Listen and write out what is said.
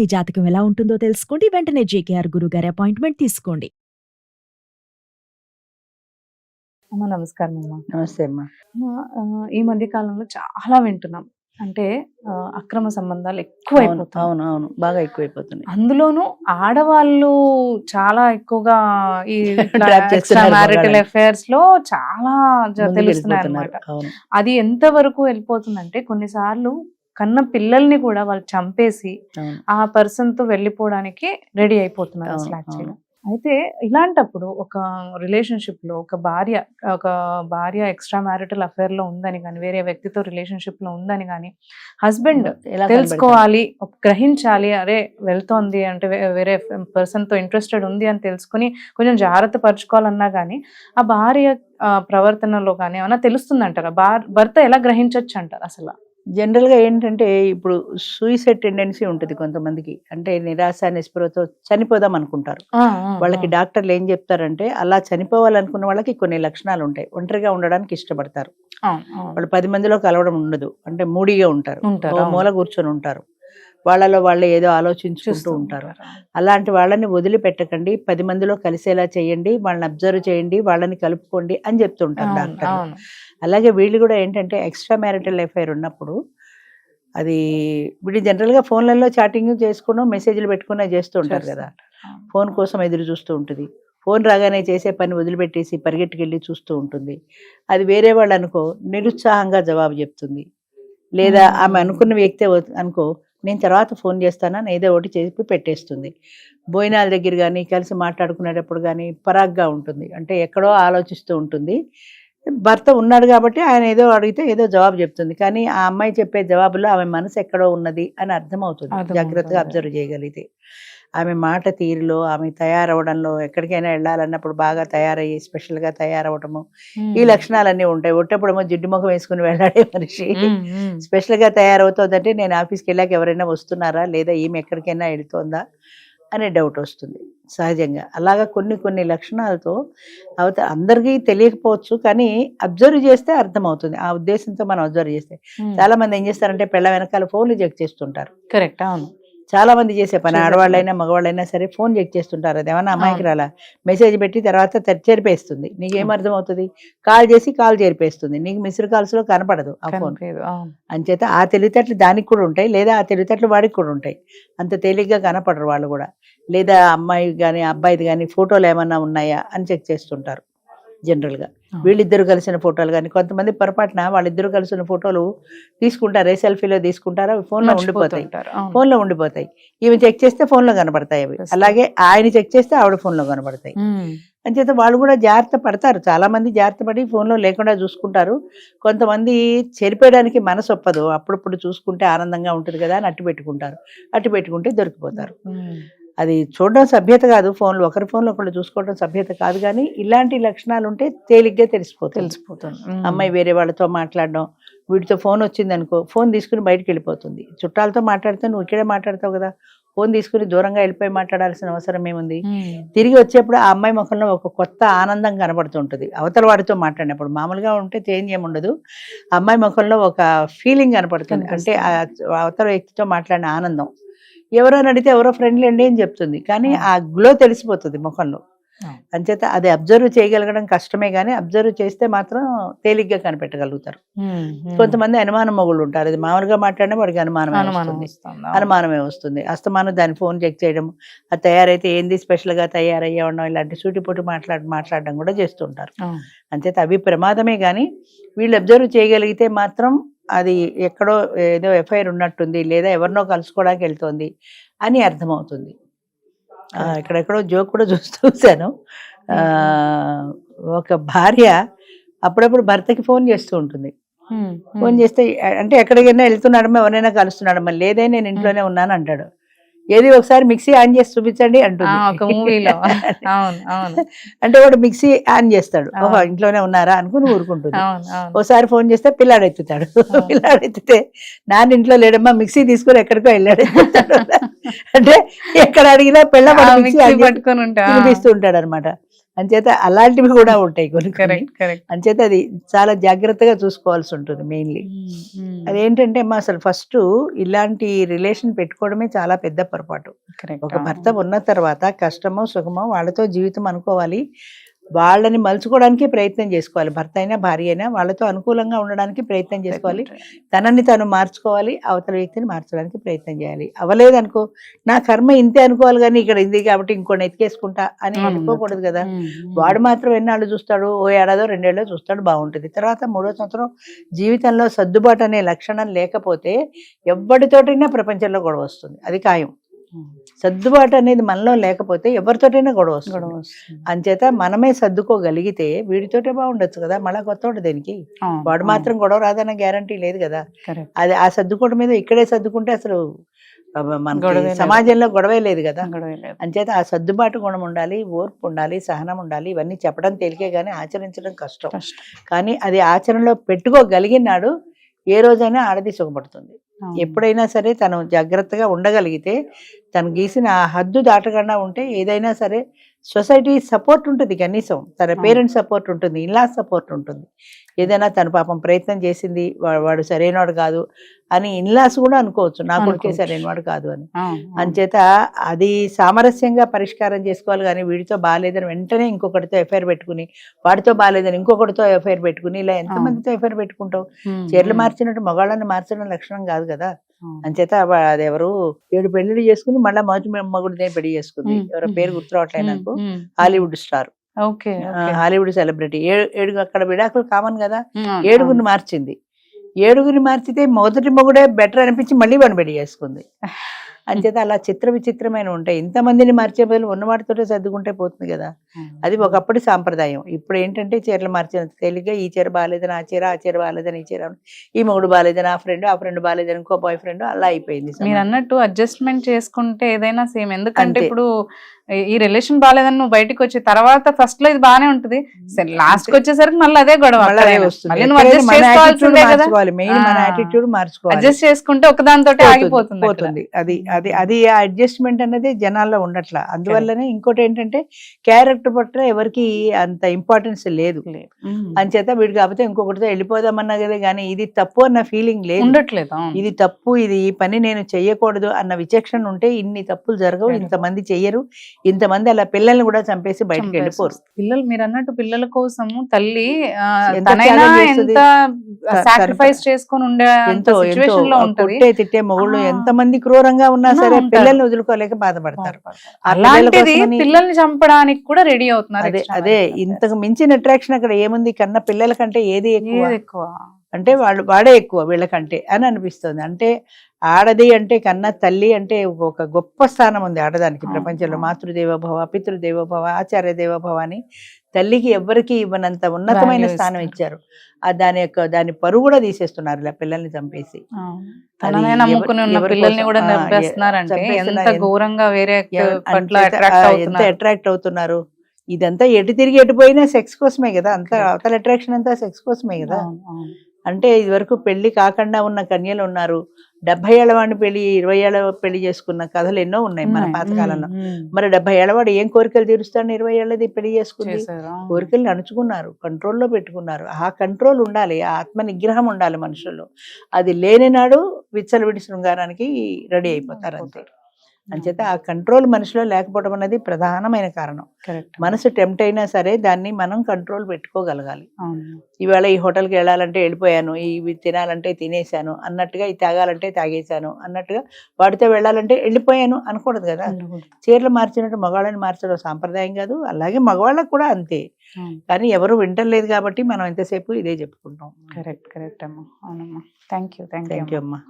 మీ జాతకం ఎలా ఉంటుందో తెలుసుకోండి. వెంటనే జేకేఆర్ గురువు గారి అపాయింట్మెంట్ తీసుకోండి. అమ్మ నమస్కారం అమ్మ. నమస్తే అమ్మా. ఈ మధ్య కాలంలో చాలా వింటున్నాం. అంటే అక్రమ సంబంధాలు ఎక్కువ అవును అవును బాగా ఎక్కువైపోతున్నాయి. అందులోనూ ఆడవాళ్ళు చాలా ఎక్కువగా ఈ మ్యారిటల్. అఫైర్స్లో చాలా తెలుస్తున్నాయి వెళ్ళిపోతున్నారు. అన్నమాట అవును. అది ఎంత వరకు వెళ్ళిపోతుందంటే కొన్నిసార్లు కన్న పిల్లల్ని కూడా వాళ్ళు చంపేసి ఆ పర్సన్తో వెళ్ళిపోవడానికి రెడీ అయిపోతున్నారు అసలు యాక్చువల్గా. అయితే ఇలాంటప్పుడు ఒక రిలేషన్షిప్లో ఒక భార్య ఒక భార్య ఎక్స్ట్రా మ్యారిటల్ అఫేర్లో ఉందని కానీ వేరే వ్యక్తితో రిలేషన్షిప్లో ఉందని కానీ హస్బెండ్ తెలుసుకోవాలి గ్రహించాలి అరే వెళ్తోంది అంటే వేరే పర్సన్తో ఇంట్రెస్టెడ్ ఉంది అని తెలుసుకుని కొంచెం జాగ్రత్త పరచుకోవాలన్నా కానీ ఆ భార్య ప్రవర్తనలో కానీ ఏమైనా తెలుస్తుంది అంటారా భర్త ఎలా గ్రహించవచ్చు అంటారు అసలు? జనరల్గా ఏంటంటే ఇప్పుడు సూయిసైడ్ టెండెన్సీ ఉంటుంది కొంతమందికి. అంటే నిరాశ నిస్పృహతో చనిపోదాం అనుకుంటారు. వాళ్ళకి డాక్టర్లు ఏం చెప్తారంటే అలా చనిపోవాలనుకున్న వాళ్ళకి కొన్ని లక్షణాలు ఉంటాయి. ఒంటరిగా ఉండడానికి ఇష్టపడతారు. వాళ్ళు పది మందిలో కలవడం ఉండదు. అంటే మూడీగా ఉంటారు. మూల కూర్చొని ఉంటారు. వాళ్ళలో వాళ్ళు ఏదో ఆలోచించుకుంటూ ఉంటారు. అలాంటి వాళ్ళని వదిలిపెట్టకండి. పది మందిలో కలిసేలా చేయండి. వాళ్ళని అబ్జర్వ్ చేయండి. వాళ్ళని కలుపుకోండి అని చెప్తుంటారు డాక్టర్. అలాగే వీళ్ళు కూడా ఏంటంటే ఎక్స్ట్రా మ్యారిటల్ ఎఫైర్ ఉన్నప్పుడు అది వీళ్ళు జనరల్గా ఫోన్లలో చాటింగ్ చేసుకుని మెసేజ్లు పెట్టుకునే చేస్తూ ఉంటారు కదా. ఫోన్ కోసం ఎదురు చూస్తూ ఉంటుంది. ఫోన్ రాగానే చేసే పని వదిలిపెట్టేసి పరిగెట్టుకెళ్ళి చూస్తూ ఉంటుంది. అది వేరే వాళ్ళు అనుకో నిరుత్సాహంగా జవాబు చెప్తుంది. లేదా. ఆమె అనుకున్న వ్యక్తి అనుకో నేను తర్వాత ఫోన్ చేస్తానని ఏదో ఒకటి చేసి పెట్టేస్తుంది. భోజనాల దగ్గర కానీ కలిసి మాట్లాడుకునేటప్పుడు కానీ పరాగ్గా ఉంటుంది. అంటే ఎక్కడో ఆలోచిస్తూ ఉంటుంది. భర్త ఉన్నాడు కాబట్టి ఆయన ఏదో అడిగితే ఏదో జవాబు చెప్తుంది. కానీ ఆ అమ్మాయి చెప్పే జవాబులో ఆమె మనసు ఎక్కడో ఉన్నది అని అర్థమవుతుంది. జాగ్రత్తగా అబ్జర్వ్ చేయగలిగితే. ఆమె మాట తీరులో ఆమె తయారవడంలో ఎక్కడికైనా వెళ్ళాలన్నప్పుడు బాగా తయారయ్యి స్పెషల్గా తయారవడము ఈ లక్షణాలన్నీ ఉంటాయి. ఒట్టప్పుడేమో జిడ్డు ముఖం వేసుకుని వెళ్ళాడే మనిషి. స్పెషల్గా తయారవుతోందంటే నేను ఆఫీస్కి వెళ్ళాక ఎవరైనా వస్తున్నారా? లేదా ఈమె ఎక్కడికైనా వెళ్తోందా? అనే డౌట్ వస్తుంది సహజంగా. అలాగా కొన్ని కొన్ని లక్షణాలతో అవత అందరికీ తెలియకపోవచ్చు కానీ అబ్జర్వ్ చేస్తే అర్థమవుతుంది. ఆ ఉద్దేశంతో మనం అబ్జర్వ్ చేస్తే. చాలా మంది ఏం చేస్తారంటే పిల్ల వెనకాల ఫోన్లు చెక్ చేస్తుంటారు. కరెక్ట్. అవును. చాలా మంది చేసే పని ఆడవాళ్ళైనా మగవాళ్ళైనా సరే ఫోన్ చెక్ చేస్తుంటారు. అది ఏమన్నా అమ్మాయికి. రాలా మెసేజ్ పెట్టి తర్వాత చేరిపేస్తుంది. నీకేం. అర్థం అవుతుంది కాల్ చేసి కాల్ చేరిపేస్తుంది. నీకు మిస్డ్ కాల్స్లో కనపడదు ఆ ఫోన్. అంచేత ఆ తెలివితేటలు దానికి కూడా ఉంటాయి లేదా ఆ తెలివితేటలు వాడికి కూడా ఉంటాయి. అంత తేలిగ్గా కనపడరు వాళ్ళు కూడా. లేదా అమ్మాయి కానీ అబ్బాయిది కానీ ఫోటోలు ఏమన్నా ఉన్నాయా అని చెక్ చేస్తుంటారు జనరల్గా. వీళ్ళిద్దరు కలిసిన ఫోటోలు కానీ కొంతమంది పొరపాటున వాళ్ళిద్దరు కలిసిన ఫోటోలు తీసుకుంటారే సెల్ఫీలో తీసుకుంటారా ఫోన్లో ఉండిపోతాయి. ఫోన్లో ఉండిపోతాయి. ఇవి చెక్ చేస్తే ఫోన్లో కనపడతాయి అవి. అలాగే ఆయన చెక్ చేస్తే ఆవిడ ఫోన్లో కనపడతాయి ఉమ్. అంచేత వాళ్ళు కూడా జాగ్రత్త పడతారు. చాలా మంది జాగ్రత్త పడి ఫోన్లో లేకుండా చూసుకుంటారు. కొంతమంది చెరిపేయడానికి మనసు ఒప్పదు. అప్పుడప్పుడు చూసుకుంటే ఆనందంగా ఉంటుంది కదా అని అట్టు పెట్టుకుంటారు. అట్టు పెట్టుకుంటే దొరికిపోతారు. అది చూడడం సభ్యత కాదు ఫోన్లో ఒకరి ఫోన్లో ఒకళ్ళు చూసుకోవడం సభ్యత కాదు కానీ ఇలాంటి లక్షణాలు ఉంటే తేలిగ్గా తెలిసిపోతుంది. తెలిసిపోతుంది. అమ్మాయి వేరే వాళ్ళతో మాట్లాడడం వీటితో ఫోన్ వచ్చింది అనుకో ఫోన్ తీసుకుని బయటికి వెళ్ళిపోతుంది చుట్టాలతో మాట్లాడితే నువ్వు ఇక్కడే మాట్లాడతావు కదా ఫోన్ తీసుకుని దూరంగా వెళ్ళిపోయి మాట్లాడాల్సిన అవసరం ఏముంది. తిరిగి వచ్చేప్పుడు ఆ అమ్మాయి ముఖంలో ఒక కొత్త ఆనందం కనబడుతుంటుంది. అవతల వాడితో మాట్లాడినప్పుడు మామూలుగా ఉంటే చేంజ్ ఏమి ఉండదు. ఆ అమ్మాయి ముఖంలో ఒక ఫీలింగ్ కనపడుతుంది. అంటే ఆ అవతల వ్యక్తితో మాట్లాడిన ఆనందం. ఎవరైనా అడిగితే ఎవరో ఫ్రెండ్లీ అండి అని చెప్తుంది. కానీ ఆ గ్లో తెలిసిపోతుంది ముఖంలో. అంచేత అది అబ్జర్వ్ చేయగలగడం కష్టమే కానీ అబ్జర్వ్ చేస్తే మాత్రం తేలిగ్గా కనిపెట్టగలుగుతారు. కొంతమంది అనుమానం మొగుళ్ళు ఉంటారు. అది మామూలుగా మాట్లాడినా వాడికి అనుమానం. అనుమానమే వస్తుంది. అస్తమానం దాని ఫోన్ చెక్ చేయడం అది తయారైతే ఏంది స్పెషల్గా తయారయ్యా ఉండడం ఇలాంటి సూటిపోటు మాట్లాడ మాట్లాడడం కూడా చేస్తుంటారు. అంచేత అవి ప్రమాదమే కానీ వీళ్ళు అబ్జర్వ్ చేయగలిగితే మాత్రం అది ఎక్కడో ఏదో ఎఫ్ఐఆర్ ఉన్నట్టుంది లేదా ఎవరినో కలుసుకోవడానికి వెళ్తోంది అని అర్థమవుతుంది. ఆ, ఇక్కడెక్కడో జోక్ కూడా చూస్తూ చూశాను ఆ, ఒక భార్య అప్పుడప్పుడు భర్తకి ఫోన్ చేస్తూ ఉంటుంది. ఫోన్. చేస్తే అంటే ఎక్కడికైనా వెళ్తున్నాడమ్మా ఎవరైనా కలుస్తున్నాడమ్మా లేదే నేను ఇంట్లోనే ఉన్నాను అంటాడు. ఏది ఒకసారి మిక్సీ ఆన్ చేసి చూపించండి అంటుంది. అంటే వాడు మిక్సీ ఆన్ చేస్తాడు. ఓహో ఇంట్లోనే ఉన్నారా అనుకుని ఊరుకుంటుంది. ఓసారి ఫోన్ చేస్తే పిల్లాడు ఎత్తుతాడు. పిల్లాడు ఎత్తితే నాన్న ఇంట్లో లేడమ్మా మిక్సీ తీసుకొని ఎక్కడికో వెళ్ళాడు. అంటే ఎక్కడ అడిగినా పిల్ల పట్టుకొని ఉంటా తినిపిస్తూ ఉంటాడు అనమాట అంచేత అలాంటివి కూడా ఉంటాయి కొన్ని అంచేత అది చాలా జాగ్రత్తగా చూసుకోవాల్సి ఉంటుంది మెయిన్లీ. అదేంటంటే అమ్మా అసలు ఫస్ట్ ఇలాంటి రిలేషన్ పెట్టుకోవడమే చాలా పెద్ద పొరపాటు. ఒక భర్త ఉన్న తర్వాత కష్టమో సుఖమో వాళ్ళతో జీవితం అనుకోవాలి. వాళ్ళని మలుచుకోవడానికి ప్రయత్నం చేసుకోవాలి. భర్త అయినా భార్య అయినా వాళ్ళతో అనుకూలంగా ఉండడానికి ప్రయత్నం చేసుకోవాలి. తనని తను మార్చుకోవాలి. అవతల వ్యక్తిని మార్చడానికి ప్రయత్నం చేయాలి. అవ్వలేదనుకో నా కర్మ ఇంతే అనుకోవాలి కానీ ఇక్కడ ఇది కాబట్టి ఇంకోటి ఎత్తికేసుకుంటా అని. అనుకోకూడదు కదా. వాడు మాత్రం ఎన్నాళ్ళు చూస్తాడు? ఓ ఏడాదో రెండేళ్ళో చూస్తాడు బాగుంటుంది. తర్వాత మూడో సంవత్సరం జీవితంలో సర్దుబాటు అనే లక్షణం లేకపోతే ఎవరితోటైనా ప్రపంచంలో గొడవ వస్తుంది. అది ఖాయం. సర్దుబాటు అనేది మనలో లేకపోతే ఎవరితోటైనా గొడవ వస్తుంది. అంచేత మనమే సర్దుకోగలిగితే వీడితోటే బాగుండొచ్చు కదా? మళ్ళా కొత్త దేనికి? వాడు మాత్రం గొడవ రాదన్న గ్యారంటీ లేదు కదా? అది ఆ సర్దుకోవడం మీద ఇక్కడే సర్దుకుంటే అసలు గొడవే మన. సమాజంలో గొడవే లేదు కదా? అంచేత ఆ సర్దుబాటు గుణం ఉండాలి ఓర్పు ఉండాలి సహనం ఉండాలి ఇవన్నీ చెప్పడం తేలికే కానీ ఆచరించడం కష్టం. కానీ అది ఆచరణలో పెట్టుకోగలిగినాడు ఏ రోజైనా ఆడది సుఖపడుతుంది. ఎప్పుడైనా సరే తను జాగ్రత్తగా ఉండగలిగితే తను గీసిన ఆ హద్దు దాటకుండా ఉంటే ఏదైనా సరే సొసైటీ సపోర్ట్ ఉంటుంది కనీసం. తన. పేరెంట్స్ సపోర్ట్ ఉంటుంది ఇన్లా సపోర్ట్ ఉంటుంది. ఏదైనా తను పాపం ప్రయత్నం చేసింది వాడు సరైనవాడు కాదు అని ఇన్లాస్ కూడా అనుకోవచ్చు. నా కొడుకే. సరైనవాడు కాదు అని. అంచేత అది సామరస్యంగా పరిష్కారం చేసుకోవాలి కానీ వీడితో బాగాలేదని వెంటనే ఇంకొకటితో ఎఫ్ఐఆర్ పెట్టుకుని వాడితో బాగాలేదని ఇంకొకటితో ఎఫ్ఐఆర్ పెట్టుకుని ఇలా ఎంతమందితో ఎఫ్ఐఆర్ పెట్టుకుంటావు? చీరలు మార్చినట్టు మగాళ్ళని మార్చడం లక్షణం కాదు కదా. అంచేత అది ఎవరు ఏడు పెళ్ళిళ్ళు చేసుకుని మళ్ళీ మొదటి మగుడినే పెళ్ళి చేసుకుంది. ఎవరో పేరు గుర్తురావట్లేదు నాకు. Hollywood star. Okay Hollywood celebrity. ఏడు ఏడు అక్కడ విడాకులు కామన్ కదా. ఏడుగురిని మార్చింది. ఏడుగురిని మార్చితే మొదటి మొగుడే బెటర్ అనిపించి మళ్ళీ వాడిని పెళ్ళి చేసుకుంది. అంచేత అలా చిత్ర విచిత్రమైన ఉంటాయి. ఇంతమందిని మార్చే బదులు ఉన్నవాటితోటే సర్దుకుంటే పోతుంది కదా. అది ఒకప్పటి సాంప్రదాయం. ఇప్పుడు ఏంటంటే చీరలు మార్చినంత తేలిగ్గా ఈ చీర బాగాలేదని ఆ చీర ఆ చీర బాగాలేదని ఈ చీర ఈ మొగుడు బాగాలేదని ఆ ఫ్రెండ్ ఆ ఫ్రెండ్ బాగాలేదని ఇంకో బాయ్ ఫ్రెండ్ అలా అయిపోయింది మీరు. అన్నట్టు అడ్జస్ట్మెంట్ చేసుకుంటే ఏదైనా సేమ్ ఎందుకంటే. ఇప్పుడు ఈ- రిలేషన్ బాగాలేదని నువ్వు బయటకు వచ్చి తర్వాత ఫస్ట్లో ఇది బాగానే ఉంటది. సరే లాస్ట్కి వచ్చేసరికి మళ్ళీ అదే గొడవ అడ్జస్ట్ చేసుకుంటే ఒకదానితో పోతుంది, ఆగిపోతుంది అది అది అది అడ్జస్ట్మెంట్ అనేది జనాల్లో ఉండట్లా. అందువల్లనే ఇంకోటి ఏంటంటే క్యారెక్టర్ పట్ల ఎవరికి అంత ఇంపార్టెన్స్ లేదు. అంచేత వీడు కాకపోతే ఇంకొకటితో వెళ్ళిపోదామన్నా కదా కానీ ఇది తప్పు అన్న ఫీలింగ్ లేదు. ఉండట్లేదు. ఇది తప్పు ఇది ఈ పని నేను చెయ్యకూడదు అన్న విచక్షణ ఉంటే ఇన్ని తప్పులు జరగవు జరగవు. ఇంతమంది చెయ్యరు. ఇంతమంది అలా పిల్లల్ని కూడా చంపేసి బయటకు వెళ్ళిపోరు. పిల్లలు మీరు అన్నట్టు పిల్లల కోసము తల్లి ఎంత తనైనా? ఎంత సాక్రిఫైస్ చేసుకొని ఉండే ఎంతో ఎంతో సిచ్యువేషన్లో ఉంటది. కొట్టే తిట్టే మొగుళ్ళు ఆ. ఎంతమంది క్రూరంగా ఉన్నా సరే. పిల్లల్ని వదులుకోలేక బాధపడతారు. అలాంటిది పిల్లల్ని చంపడానికి కూడా రెడీ అవుతున్నారు అదే అదే ఇంతకు మించిన అట్రాక్షన్ అక్కడ ఏముంది? కన్న పిల్లల కంటే ఏది ఎక్కువ? ఎక్కువ? అంటే వాళ్ళు వాడే ఎక్కువ వీళ్ళకంటే అని అనిపిస్తుంది. అంటే ఆడది అంటే కన్న తల్లి అంటే ఒక గొప్ప స్థానం ఉంది ఆడదానికి ప్రపంచంలో. మాతృదేవోభవ పితృదేవోభవ ఆచార్య దేవోభవ అని తల్లికి ఎవ్వరికి ఇవ్వనంత ఉన్నతమైన స్థానం. ఇచ్చారు ఆ దాని యొక్క దాని పరువు కూడా తీసేస్తున్నారు ఇలా పిల్లల్ని చంపేసి. ఎంత అట్రాక్ట్ అవుతున్నారు అట్రాక్ట్ అవుతున్నారు ఇదంతా ఎటు తిరిగి ఎటు పోయినా సెక్స్ కోసమే కదా అంతా. అవతల అట్రాక్షన్ అంతా సెక్స్ కోసమే కదా. అంటే ఇదివరకు పెళ్ళి కాకుండా ఉన్న కన్యలు ఉన్నారు డెబ్బై ఏళ్ళ వాడిని పెళ్ళి ఇరవై ఏళ్ళ పెళ్ళి చేసుకున్న కథలు ఎన్నో ఉన్నాయి మన. పాతకాలంలో. మరి డెబ్బై ఏళ్ళవాడు ఏం కోరికలు తీరుస్తాడు? ఇరవై ఏళ్ళది పెళ్ళి చేసుకుంది. కోరికల్ని అణుచుకున్నారు కంట్రోల్లో పెట్టుకున్నారు. ఆ కంట్రోల్ ఉండాలి ఆ ఆత్మ నిగ్రహం ఉండాలి మనుషుల్లో. అది లేని నాడు విచ్చలవిడి శృంగారానికి రెడీ అయిపోతారు అంతే. అంచేత ఆ కంట్రోల్ మనిషిలో లేకపోవడం అనేది ప్రధానమైన కారణం. మనసు టెంప్ట్ అయినా సరే దాన్ని మనం కంట్రోల్ పెట్టుకోగలగాలి. ఈవేళ ఈ హోటల్కి వెళ్ళాలంటే వెళ్ళిపోయాను ఇవి తినాలంటే తినేశాను అన్నట్టుగా ఇది తాగాలంటే తాగేశాను అన్నట్టుగా వాడితో వెళ్ళాలంటే వెళ్ళిపోయాను అనకూడదు కదా. చీరలు మార్చినట్టు మగవాళ్ళని మార్చడం సాంప్రదాయం కాదు అలాగే మగవాళ్ళకు కూడా అంతే. కానీ ఎవరు వింటలేదు కాబట్టి మనం ఎంతసేపు ఇదే చెప్పుకుంటాం. కరెక్ట్ కరెక్ట్ అమ్మా. అవునమ్మా. థ్యాంక్ యూ థ్యాంక్ యూ అమ్మా.